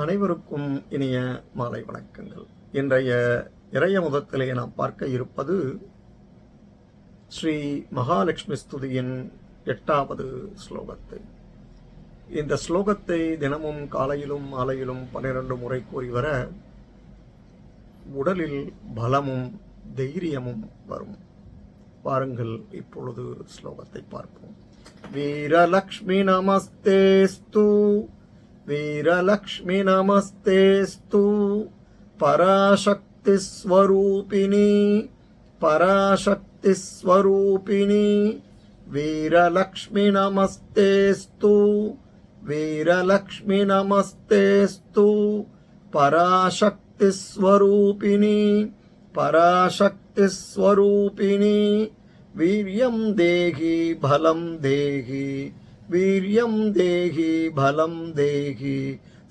அனைவருக்கும் இனிய மாலை வணக்கங்கள். இன்றைய இறைய முதத்திலே நாம் பார்க்க இருப்பது ஸ்ரீ மகாலட்சுமி ஸ்துதியின் எட்டாவது ஸ்லோகத்தை. இந்த ஸ்லோகத்தை தினமும் காலையிலும் மாலையிலும் பன்னிரண்டு முறை கூறி வர உடலில் பலமும் தைரியமும் வரும். பாருங்கள் இப்பொழுது ஸ்லோகத்தை பார்ப்போம். வீரலக்ஷ்மி நமஸ்தேஸ்து. వీరలక్ష్మి నమస్తేస్తు. పరాశక్తిస్వరూపిణి పరాశక్తిస్వరూపిణి వీరలక్ష్మి నమస్తేస్తు. వీరలక్ష్మి నమస్తేస్తు. పరాశక్తిస్వరూపిణి పరాశక్తిస్వరూపిణి. वीर्यं देहि फलं देहि వీర్యం దేహి బలం దేహి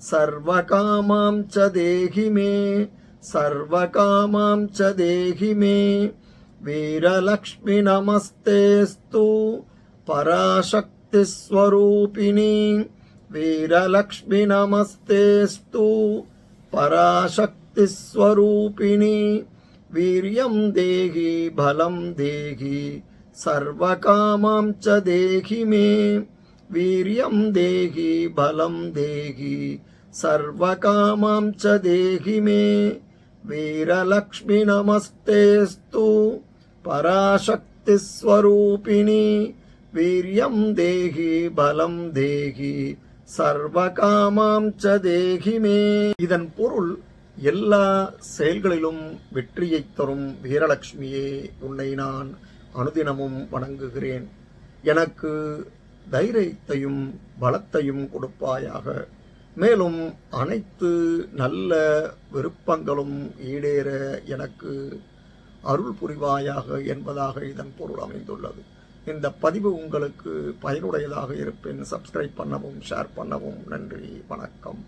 సర్వకామాం చ దేహి మే సర్వకామాం చ దేహి మే వీరలక్ష్మి నమస్తేస్తు పరాశక్తిస్వరూపిణి వీరలక్ష్మి నమస్తేస్తు పరాశక్తిస్వరూపిణి వీర్యం దేహి బలం దేహి సర్వకామాం చ దేహి మే வீரியம் தேகி பலம் தேகி சர்வகாமாம் ச தேகி மே வீரலக்ஷ்மி நமஸ்தேஸ்து பராசக்தி ஸ்வரூபிணி. வீரியம் தேகி பலம் தேகி சர்வகாமாம் ச தேகி மே இதன் பொருள் எல்லா செயல்களிலும் வெற்றியைத் தரும் வீரலட்சுமியே உன்னை நான் அனுதினமும் வணங்குகிறேன். எனக்கு தைரியத்தையும் பலத்தையும் கொடுப்பாயாக. மேலும் அனைத்து நல்ல விருப்பங்களும் ஈடேற எனக்கு அருள் புரிவாயாக என்பதாக இதன் பொருள் அமைந்துள்ளது. இந்த பதிவு உங்களுக்கு பயனுடையதாக இருப்பின் சப்ஸ்கிரைப் பண்ணவும் ஷேர் பண்ணவும் நன்றி வணக்கம்.